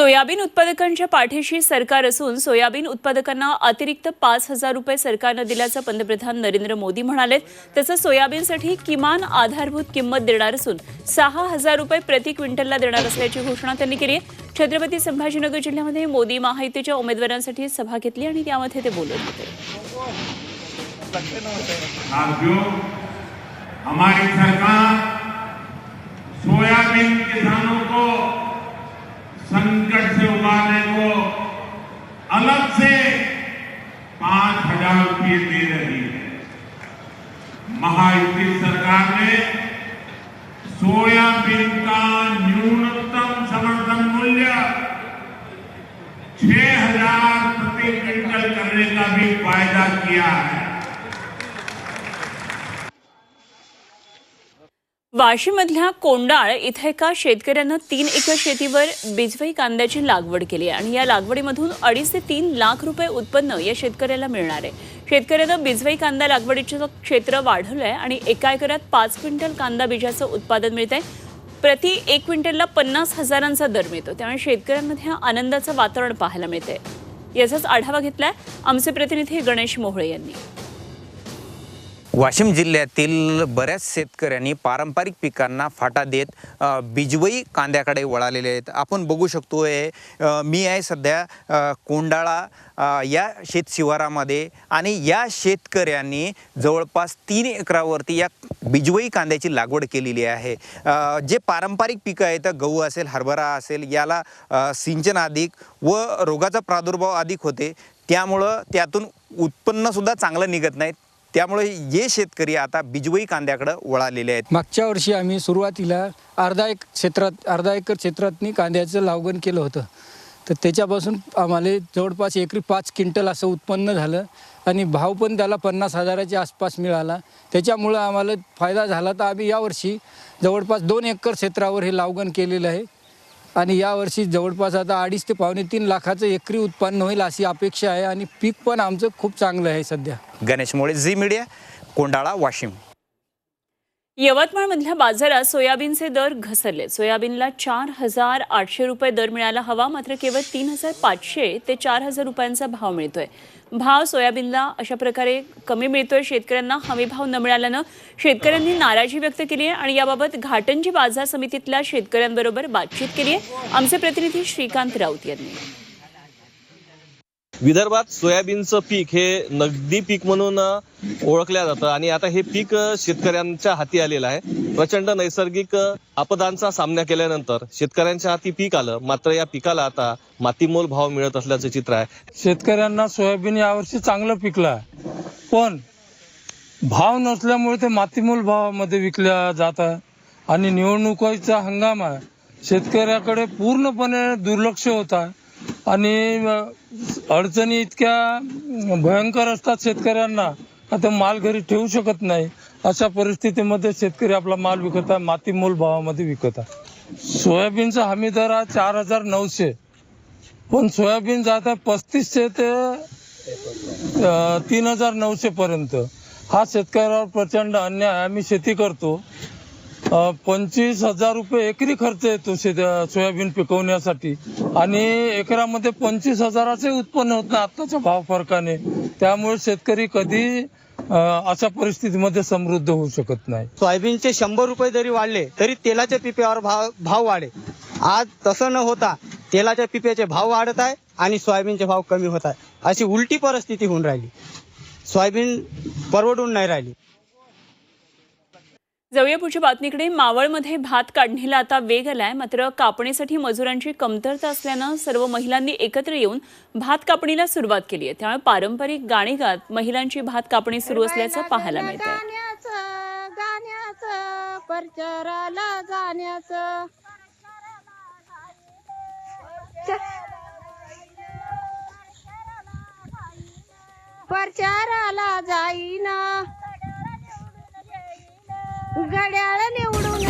Soybean उत्पादकांच्या पाठीशी सरकार असून सोयाबीन उत्पादकांना अतिरिक्त पाच हजार रुपये सरकारनं दिल्याचं पंतप्रधान नरेंद्र मोदी म्हणाले तसंच सोयाबीनसाठी किमान आधारभूत किंमत देणार असून सहा हजार रुपये प्रति क्विंटलला देणार असल्याची घोषणा त्यांनी केली आहे. छत्रपती संभाजीनगर जिल्ह्यामध्ये मोदी महायुतीच्या उमेदवारांसाठी सभा घेतली आणि त्यामध्ये ते बोलत होते. संकट से उबारने को अलग से पाँच हज़ार रुपये दे रही है। महायुति सरकार ने सोयाबीन का न्यूनतम समर्थन मूल्य छह हज़ार प्रति क्विंटल करने का भी वायदा किया है। वाशीमधल्या कोंडाळ इथं एका शेतकऱ्यानं तीन एकर शेतीवर बिजवई कांद्याची लागवड केली आहे. आणि या लागवडीमधून अडीच ते तीन लाख रुपये उत्पन्न या शेतकऱ्याला मिळणार आहे. शेतकऱ्यानं बिजवई कांदा लागवडीचं क्षेत्र वाढवलं आहे आणि एका एकरात पाच क्विंटल कांदा बीजाचं उत्पादन मिळत आहे प्रति एक क्विंटलला पन्नास हजारांचा दर मिळतो. त्यामुळे शेतकऱ्यांमध्ये आनंदाचं वातावरण पाहायला मिळतंय. याचाच आढावा घेतलाय आमचे प्रतिनिधी गणेश मोहळे यांनी. वाशिम जिल्ह्यातील बऱ्याच शेतकऱ्यांनी पारंपरिक पिकांना फाटा देत बिजवई कांद्याकडे वळालेले आहेत. आपण बघू शकतो आहे मी आहे सध्या कोंडाळा या शेतशिवारामध्ये आणि या शेतकऱ्यांनी जवळपास तीन एकरावरती या बिजवई कांद्याची लागवड केलेली आहे. जे पारंपरिक पिकं आहेत गहू असेल हरभरा असेल याला सिंचन अधिक व रोगाचा प्रादुर्भाव अधिक होते. त्यामुळं त्यातून उत्पन्नसुद्धा चांगलं निघत नाही. त्यामुळे हे शेतकरी आता बिजवई कांद्याकडे वळालेले आहेत. मागच्या वर्षी आम्ही सुरुवातीला अर्धा एक क्षेत्रात अर्धा एकर क्षेत्रातनी कांद्याचं लावगण केलं होतं. तर त्याच्यापासून आम्हाला जवळपास एकरी पाच क्विंटल असं उत्पन्न झालं आणि भाव पण त्याला पन्नास हजाराच्या आसपास मिळाला. त्याच्यामुळं आम्हाला फायदा झाला. तर आम्ही यावर्षी जवळपास दोन एकर क्षेत्रावर हे लावगण केलेलं आहे. आणि यावर्षी जवळपास आता अडीच ते पावणे तीन लाखाचं एकरी उत्पन्न होईल अशी अपेक्षा आहे आणि पीक पण आमचं खूप चांगलं आहे सध्या. Ganesh Mole Zee media Kondala Washim. यवतमाळमधल्या बाजारात सोयाबीनचे दर घसरले. सोयाबीनला चार हजार आठशे रुपये दर मिळायला हवा मात्र केवळ तीन हजार पाचशे ते चार हजार रुपयांचा भाव मिळतोय. भाव सोयाबीनला अशा प्रकारे कमी मिळतोय. शेतकऱ्यांना हमी भाव न मिळाल्यानं शेतकऱ्यांनी नाराजी व्यक्त केली आहे आणि याबाबत घाटंजी बाजार समितीतल्या शेतकऱ्यांबरोबर बातचीत केली आहे. आमचे प्रतिनिधी श्रीकांत राऊत यांनी. विदर्भात सोयाबीनचं पीक हे नगदी पीक म्हणून ओळखल्या ओळखलं जातं. आणि आता हे पीक शेतकऱ्यांच्या हाती आलेलं आहे. प्रचंड नैसर्गिक आपदांचा सामना केल्यानंतर शेतकऱ्यांच्या हाती पीक आलं. मात्र या पिकाला आता मातीमोल भाव मिळत असल्याचं चित्र आहे. शेतकऱ्यांना सोयाबीन यावर्षी चांगलं पिकलं आहे. पण भाव नसल्यामुळे ते मातीमोल भावामध्ये विकल्या जात आहे. आणि निवडणुकीचा हंगाम आहे. शेतकऱ्याकडे पूर्णपणे दुर्लक्ष होत आहे. आणि अडचणी इतक्या भयंकर असतात शेतकऱ्यांना आता माल घरी ठेवू शकत नाही. अशा परिस्थितीमध्ये शेतकरी आपला माल विकत आहे मातीमोल भावामध्ये विकत. आहे सोयाबीनचा हमी दर आहे चार हजार नऊशे. पण सोयाबीन जात आहे पस्तीसशे ते तीन हजार नऊशे पर्यंत. हा शेतकऱ्यावर प्रचंड अन्याय आम्ही शेती करतो. पंचवीस हजार रुपये एकरी खर्च येतो शेत सोयाबीन पिकवण्यासाठी. आणि एकरामध्ये पंचवीस हजाराचे उत्पन्न होत नाही आत्ताच्या भाव फरकाने. त्यामुळे शेतकरी कधी अशा परिस्थितीमध्ये समृद्ध होऊ शकत नाही. सोयाबीनचे शंभर रुपये जरी वाढले तरी तेलाच्या पिप्यावर भाव भाव वाढे. आज तसं न होता तेलाच्या पिप्याचे भाव वाढत आहे आणि सोयाबीनचे भाव कमी होत आहे. अशी उलटी परिस्थिती होऊन राहिली. सोयाबीन परवडून नाही राहिली. जाऊया पुढच्या बातमीकडे. मावळमध्ये भात काढणीला आता वेग आलाय. मात्र कापणीसाठी मजुरांची कमतरता असल्यानं सर्व महिलांनी एकत्र येऊन भात कापणीला सुरुवात केली आहे. त्यामुळे पारंपरिक गाणी गात महिलांची भात कापणी सुरू असल्याचं पाहायला मिळत परचाराला जाईना. घड्याळ निवडून